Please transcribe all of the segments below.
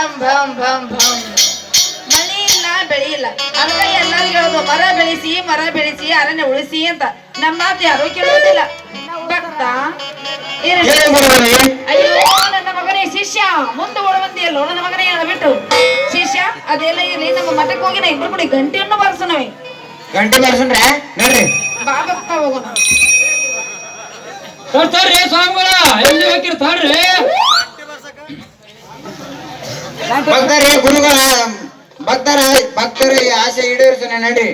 ಭಂ ಭಂ ಭಂ ಭಂ ಮಳಿ ಇಲ್ಲ ಬೆಳಿ ಇಲ್ಲ. ಅದಕ್ಕೆ ಎಲ್ಲರಿಗೂ ಹೇಳೋದು ಮರ ಬೆಳೆಸಿ ಮರ ಬೆಳೆಸಿ ಅರಣ್ಯ ಉಳಿಸಿ ಅಂತ. ನಮ್ಮ ಮಾತು ಯಾರು ಕೇಳೋದಿಲ್ಲ. ಭಕ್ತ. ಶಿಷ್ಯ. ಮುಂದೆ ಮಗನೇ ಶಿಷ್ಯ ಅದೆಲ್ಲ ನಮ್ಮ ಮಠಕ್ಕೆ ಹೋಗಿ ನಾ ಇಬ್ರು ಕೂಡಿ ಗಂಟೆಯನ್ನು ಗಂಟೆ ಬಾರಿಸೋಣ್ರೆ ಹೋಗೋಣ. ಎಲ್ಲಿ ಹಾಕಿರ್ತಾರ್ರಿ ಭಕ್ತರೇ ಗುರುಗಳ ಭಕ್ತರ ಭಕ್ತರ ಈ ಆಸೆ ಈಡೇರಿಸೋಣ ನಡಿ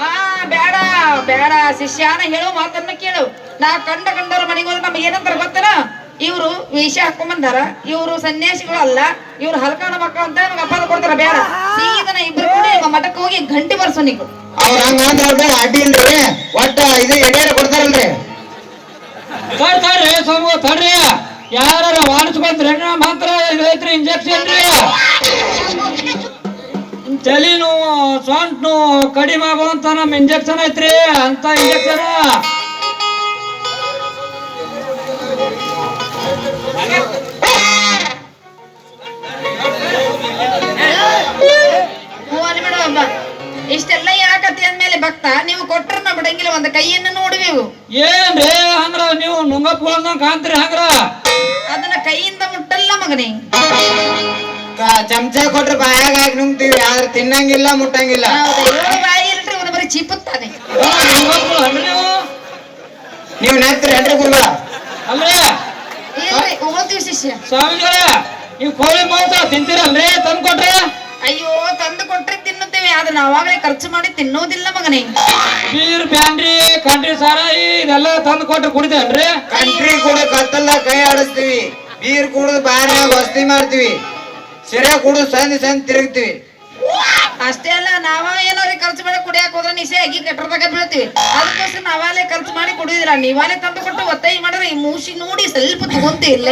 ಆ ಬೇಡ ಬೇಡ ಶಿಷ್ಯ ನಾ ಹೇಳೋ ಮಾತನ್ನ ಕೇಳು. ನಾ ಕಂಡ ಕಂಡವ್ರ ಮನೆಗೆ ಹೋದ್ರೆ ನಮ್ಗೆ ಏನಂತಾರ ಗೊತ್ತನ? ಇವರು ವೇಷ ಹಾಕೊಂಬಂದಾರ ಇವರು ಸನ್ಯಾಸಿಗಳು ಅಲ್ಲ ಇವ್ರು ಹಲ್ಕಾಣ ಮಕ್ಕಳು ಅಂತ ನಮ್ಗೆ ಅಪ್ಪ ಕೊಡ್ತಾರ ಬೇಡ. ಸೀದನ ನಾ ಇಬ್ರು ಕೂಡಿ ನಮ್ಮ ಮಠಕ್ಕೆ ಹೋಗಿ ಗಂಟೆ ಬರ್ಸೋ ನೀವು ಅವ್ರ ಹಂಗ ಅಂದ್ರ ಅಡ್ಡಿ ಇಲ್ರಿ. ಒಟ್ಟ ಇದು ಎಡೆಯಾರ ಕೊಡ್ತಾರಲ್ರಿ. ತಡ್ರಿ ಸ್ವಾಮಿಗಳ ತಡ್ರಿ. ಯಾರ ವಾಣಿಸ್ಕೊಂಡ್ರಿ ಮಾತ್ರ ರೈತರು ಇಂಜೆಕ್ಷನ್ ರೀ. ತಲೆ ನೋವು ಸೊಂಟ ನೋವು ಕಡಿಮೆ ಆಗುವಂತ ನಮ್ಮ ಇಂಜೆಕ್ಷನ್ ಐತ್ರಿ ಅಂತ ಇಂಜೆಕ್ಷನ್ ಇಷ್ಟೆಲ್ಲ ಯಾಕತಿ ಅಂದ್ಮೇಲೆ ಭಕ್ತ? ನೀವು ಕೊಟ್ಟರು ನಮ್ಮ ಬಿಡಂಗಿಲ್ಲ ಒಂದು ಕೈಯನ್ನು ನೋಡುವೆವು ಏನ್ರಿ ಅಂದ್ರ ನೀವು ನುಂಗಪ್ಪ ಕಾಣ್ತೀರಿ ಹಂಗ್ರ? ಅದನ್ನ ಕೈಯಿಂದ ಮುಟ್ಟಲ್ಲ ಮಗನೇ. ಚಮಚ ಕೊಟ್ರೆ ಬಾಯಾಗ ಹಾಕಿ ನುಂಗ್ತೀವಿ ಆದ್ರೆ ತಿನ್ನಂಗಿಲ್ಲ ಮುಟ್ಟಂಗಿಲ್ಲ. ಬಾಯಿ ಇಲ್ರಿ ಒಂದು ಬರೀ ಚಿಪ್ಪುತ್ತಾನೆ ನೀವು ನೆತ್ತರೆ ಏನ್ರಿ ಗುರುಗಳ ಇಲ್ರಿ ಹೋಗ್ತೀವಿ ಶಿಷ್ಯ. ಸ್ವಾಮಿಗಳೇ ನೀವು ಕೋಳಿ ಮಾಂಸ ತಿಂತೀರಲ್ರಿ ತಂದು ಕೊಟ್ರೆ ಅಯ್ಯೋ ತಂದು ಕೊಟ್ರೆ ಆದ್ರೆ ನಾವಾಗಲೇ ಖರ್ಚು ಮಾಡಿ ತಿನ್ನೋದಿಲ್ಲ ಮಗನೇ. ಬೀರ್ ಬ್ಯಾಂಡ್ರಿ ಕಂಟ್ರಿ ಸಾರಾಯಿ ಇದೆಲ್ಲ ತಂದು ಕೊಟ್ಟು ಕುಡಿತೇನ್ರಿ? ಕಂಟ್ರಿ ಕೂಡ ಕತ್ತಲ್ಲ ಕೈ ಆಡಿಸ್ತೀವಿ. ಬೀರ್ ಕುಡಿದು ಬಾರಿ ವಸ್ತಿ ಮಾಡ್ತೀವಿ. ಸಿರೆ ಕುಡಿದು ಸಂದಿ ಸಂದಿ ತಿರುಗ್ತೀವಿ. ಅಷ್ಟೇ ಅಲ್ಲ ನಾವ ಏನಾರ ಖರ್ಚು ಮಾಡಿ ಕುಡಿಯಕ್ ಹೋದ್ರೆ ನಿಸೆ ಅಗಿ ಕಟ್ಟರ್ದಾಗ ಬೀಳ್ತೀವಿ ಅದಕ್ಕೋಸ್ಕರ ನಾವಾಲೆ ಖರ್ಚು ಮಾಡಿ ಕುಡಿಯೋದಿಲ್ಲ. ನೀವಾಲೆ ತಂದು ಕೊಟ್ಟು ಒತ್ತಾಯ ಮಾಡಿದ್ರೆ ಈ ಮೂಸಿ ನೋಡಿ ಸ್ವಲ್ಪ ತಗೊಂತಿಲ್ಲ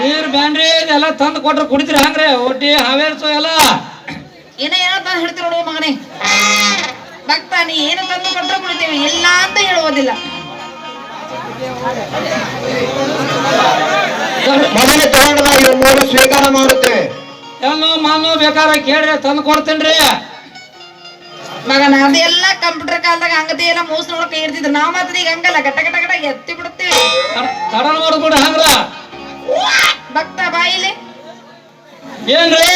ಬೀರ್ ಬ್ಯಾಂಡ್ರಿ ಇದೆಲ್ಲ ತಂದು ಕೊಟ್ರೆ ಕುಡಿತೀರಿ ಹಂಗ್ರೆ? ಒಟ್ಟಿ ಹಾವೇರ್ಸು ಎಲ್ಲ ಏನ ಏನೋ ತಂದು ಹೇಳ್ತೀವಿ ನೋಡುವ ಮಗನೇ. ಭಕ್ತ ನೀ ಏನು ತಂದು ಕೊಟ್ಟರು ಕುಡಿತೇವೆ. ಇಲ್ಲ ಅಂತ ಹೇಳುವುದಿಲ್ಲ. ಮೊದಲು ತಗೊಂಡ ಇವ್ರ ಮೂರು ಸ್ವೀಕಾರ ಮಾಡುತ್ತೇವೆ ಎಲ್ಲೋ ಮಾನು ಬೇಕಾದ್ರೆ ಕೇಳ್ರಿ ತಂದು ಕೊಡ್ತೇನ್ರಿ. ಮಗನ ಅದೆಲ್ಲ ಕಂಪ್ಯೂಟರ್ ಕಾಲದಾಗ ಹಂಗತಿ ಎಲ್ಲ ಮೂಸ್ ನೋಡಕ್ ಇರ್ತಿದ್ರು. ನಾವ್ ಮಾತ್ರ ಈಗ ಹಂಗಲ್ಲ. ಗಟ ಗಟ ಗಟ ಎತ್ತಿ ಬಿಡುತ್ತೇವೆ. ತಡ ಮಾಡ್ಬಿಡ್ರಿ ಹಂಗ್ರ. ಭಕ್ತ ಬಾಯಿಲಿ. ಏನ್ರಿ?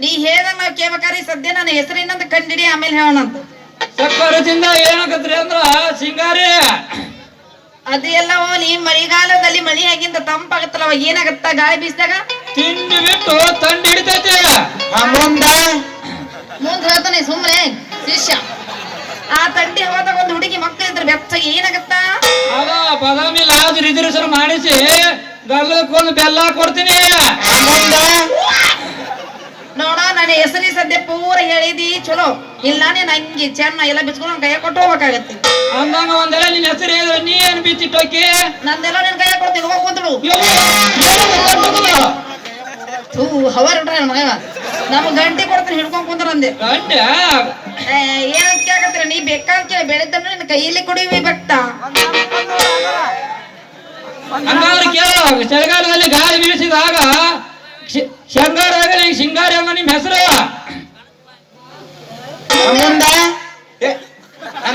ನೀ ಹೇಳ್ದಂಗ ನಾವ್ ಕೇಳ್ಬೇಕಾದ್ರೆ ಸದ್ಯ ನನ್ನ ಹೆಸರು ಇನ್ನೊಂದು ಕಂಡಿಡಿ ಆಮೇಲೆ ಹೇಳೋಣ ಅಂತ. ಸಕ್ಕರದಿಂದ ಏನಾಗತ್ರಿ ಅಂದ್ರ ಸಿಂಗಾರಿ? ಅದೆಲ್ಲ ನೀ ಮಳೆಗಾಲದಲ್ಲಿ ಮಳಿ ಆಗಿಂದ ತಂಪಾಗತ್ತಲ್ಲ ಅವಾಗ ಏನಾಗತ್ತ ಗಾಳಿ ಬೀಸಿದಾಗ? ತಿಂಡಿ ಬಿಟ್ಟು ತಂಡ ಹಿಡಿತೈತಿ ಮುಂದ? ಮುಂದ್ ಹೇಳ್ತಾನೆ ಸುಮ್ಮನೆ ಶಿಷ್ಯ. ಆ ತಂಡಿ ಹೋದಾಗ ಒಂದು ಹುಡುಗಿ ಮಕ್ಕಳಿದ್ರೆ ಬೆಚ್ಚಗೆ ಏನಾಗತ್ತ? ಅದ ಬಾದಾಮಿ ಲಾಜ್ ರಿಸರ್ವೇಶನ್ ಮಾಡಿಸಿ ಗಲ್ಲಕ್ಕೊಂದು ಬೆಲ್ಲ ಕೊಡ್ತೀನಿ. ಮುಂದ? ನೋಡ ನನ್ನ ಹೆಸರಿ ಸದ್ಯ ಪೂರ ಹೇಳಿದಿ ಚಲೋ. ಇಲ್ಲ ನೀನ್ ಹಂಗೆ ಚೆನ್ನ ಎಲ್ಲ ಬಿಚ್ಕೊಂಡು ನನ್ ಕೈಯ ಕೊಟ್ಟು ಹೋಗ್ಬೇಕಾಗತ್ತೆ. ಅಂದಂಗ ಒಂದೆಲ್ಲ ನಿನ್ನ ಹೆಸರು ಹೇಳಿದ್ರೆ ನೀ ಏನ್ ಬಿಚ್ಚಿಟ್ಟೋಕೆ ನಂದೆಲ್ಲ ನಿನ್ ಕೈಯ ಕೊಡ್ತೀನಿ ಹೋಗಿ ಕುಂತ್ರು ಥೂ ಹವರ್ ಇಟ್ರ ಮಗ. ನಮ್ ಗಂಟೆ ಕೊಡ್ತೀನಿ ಹಿಡ್ಕೊಂಡ್ ಕುಂದ್ರ ಅಂದೆ. ಗಂಟೆ? ಏ, ಏನಂತ ಕೇಳಕತ್ತೀರ ನೀ ಬೇಕಾದ್ ಕೇಳಿ ಬೆಳೆದನ್ನ ನಿನ್ನ ಕೈಯಲ್ಲಿ ಕುಡಿವಿ ಭಕ್ತ. ಹಂಗಾದ್ರೆ ಕೇಳ ಚಳಿಗಾಲದಲ್ಲಿ ಗಾಳಿ ಬೀಸಿದಾಗ ಶೃಂಗಾರ ಆಗಲಿ ಶಿಂಗಾರಿ ನಿಮ್ ನಿಮ್ಮ ಹೆಸರು ಮುಂದ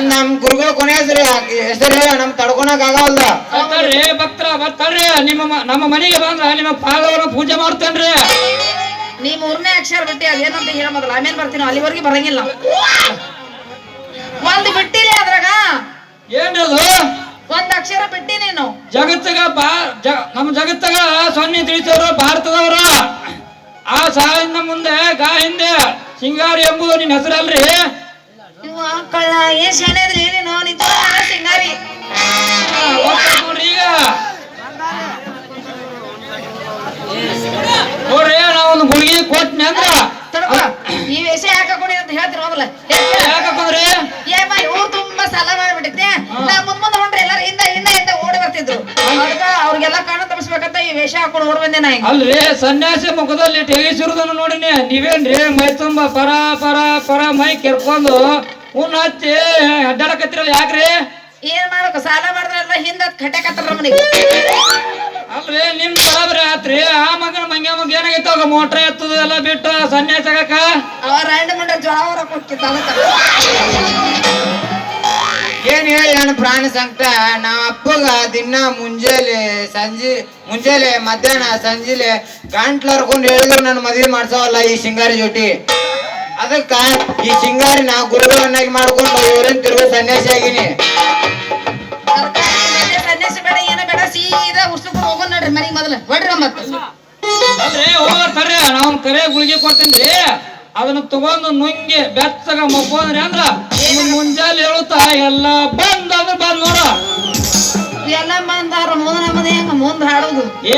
ನಮ್ ಗುರುಗಳ ಕೊನೆ ಹೆಸರು. ಹೆಸರು ನಮ್ ತಡ್ಕೊಳಕ್ ಆಗವಲ್ದ. ಬರ್ತಾರ್ರಿ ಭಕ್ತರ ಬರ್ತಾರ್ರಿ ನಿಮ್ಮ ಮ- ನಮ್ಮ ಮನೆಗೆ ಬಂದ್ರ ನಿಮ್ಮ ಪಾದವರ ಪೂಜೆ ಮಾಡ್ತೇನ್ರಿ. ನೀ ಮೂರನೇ ಅಕ್ಷರ ಬಿಟ್ಟಿ ಅದೇನಂತ ಹೇಳ ಮೊದಲ. ಆಮೇಲೆ ಬರ್ತೀನಿ ಅಲ್ಲಿವರೆಗೆ ಬರಂಗಿಲ್ಲ. ಒಂದ್ ಬಿಟ್ಟಿಲ್ಲ ಅದ್ರಾಗ. ಏನ್ರಿ ಅದು? ಒಂದ್ ಅಕ್ಷರ ಬಿಟ್ಟಿ ನೀನು. ಜಗತ್ತಗ ಬಾ ನಮ್ಮ ಜಗತ್ತಗ ಸೊನ್ನೆ ತಿಳಿಸೋರು ಭಾರತದವರು. ಆ ಸಾವಿನ ಮುಂದೆ ಗಾ ಹಿಂದೆ ಸಿಂಗಾರಿ ಎಂಬುದು ನಿನ್ನ ಹೆಸರಲ್ರಿ? ಇವ ಕಳ್ಳ ಏನ್ ಶಾನೆ ಅದ್ರಿ ನೀನು ನಿಜ ಸಿಂಗಾರಿ. ನೋಡ್ರಿ ಈಗ. ನೋಡ್ರಿ ನಾವೊಂದು ಗುಳಿಗೆ ಕೊಟ್ನಿ ಅಂದ್ರ ಈ ವೇಷ ಯಾಕೆ ಹಾಕೊಂಡಿ ಅಂತ ಹೇಳ್ತೀನಿ ಮೊದಲ? ಯಾಕಂದ್ರೆ ಏಮ್ಮ ಊರ್ ತುಂಬಾ ಸಾಲ ಮಾಡ್ಬಿಟ್ಟಿದ್ದೆ. ನಾ ಮುಂದ್ ಮುಂದೆ ಹೊಂಡ್ರೆ ಎಲ್ಲಾರು ಹಿಂದ ಹಿಂದ ಹಿಂದ ಓಡಿ ಬರ್ತಿದ್ರು. ಅದಕ್ಕ ಅವ್ರಿಗೆಲ್ಲ ಕಣ್ಣು ತಪ್ಪಿಸ್ಬೇಕಂತ ಈ ವೇಷ ಹಾಕೊಂಡು ಓಡ್ ಬಂದೆ ನಾ ಈಗ ಅಲ್ರಿ ಸನ್ಯಾಸಿ ಮುಖದಲ್ಲಿ ಟೇಗಿಸಿರುದನ್ನು ನೋಡಿನಿ. ನೀವೇನ್ರಿ ಮೈ ತುಂಬ ಪರ ಪರ ಪರ ಮೈ ಕೆರ್ಕೊಂಡು ಉನ್ ಹಚ್ಚಿ ಅಡ್ಡಾಡಕತ್ತಿರಲ್ಲ ಯಾಕ್ರಿ? ಏನ್ ಮಾಡ್ಬೇಕು? ಸಾಲ ಮಾಡಿದ್ರೆಲ್ಲ ಹಿಂದ ಕಟ್ಟಕತ್ತಾರ ಮನೆಗೆ. ಅಲ್ರಿ ನಿಮ್ ಬರಬ್ರಿ ಆತ್ರಿ. ಆ ಮಗನ ಮಂಗ್ಯ ಮಗ ಏನಾಗೈತ ಮೋಟ್ರ ಎತ್ತದ ಎಲ್ಲ ಬಿಟ್ಟು ಸನ್ಯಾಸಿ ಆಗಕ ಅವ್ರ ರ್ಯಾಂಡ್ ಮಂಡ ಜೋಳ ಕೊಟ್ಟಿದ್ದ ಏನ್ ಹೇಳಿ ಪ್ರಾಣ ಸಂಕಟ? ನಮ್ಮ ಅಪ್ಪಗ ದಿನ ಮುಂಜಾನೆ ಸಂಜೆ ಮುಂಜಾನೆ ಮಧ್ಯಾಹ್ನ ಸಂಜೆಲೆ ಗಂಟ್ಲು ಹರ್ಕೊಂಡು ಹೇಳಿದ್ರು ನನ್ನ ಮದ್ವೆ ಮಾಡ್ಸವಲ್ಲ ಈ ಸಿಂಗಾರಿ ಜೊತೆ ಅದಕ್ಕ ಈ ಸಿಂಗಾರಿ ನಾ ಗುರುಗಳನ್ನಾಗಿ ಮಾಡ್ಕೊಂಡು ಇವ್ರನ್ನ ತಿರುಗೋ ಸನ್ಯಾಸಿ ಆಗಿನಿ. ಸನ್ಯಾಸಿ ಬೇಡ ಏನ ಬೇಡ ಸೀದಾ ಹೋಗೋಣ ನೋಡ್ರಿ ಮನಿಗ್ ಮೊದಲು. ಹೊಡ್ರಿ ಮತ್ತ ಅಲ್ರಿ ಹೋಗ್ತಾರ್ರಿ ನಾವ್ ಕರೆ ಗುಳಿಗೆ ಕೊಡ್ತೀನಿ ಅದನ್ನ ತಗೊಂಡು ನುಂಗಿ ಬೆಚ್ಚಗ ಮಕ್ಕೊಂದ್ರಿ ಅಂದ್ರ ಮುಂಜಾನೆ ಹೇಳುತ್ತಾ ಎಲ್ಲ ಬಂದ ಬಂದ್ ನೋಡ. ಎಲ್ಲ ಬಂದಾರ ಮುಂದ ನಮ್ಮದ ಹೆಂಗ ಮುಂದ್ ಹಾಡೋದು?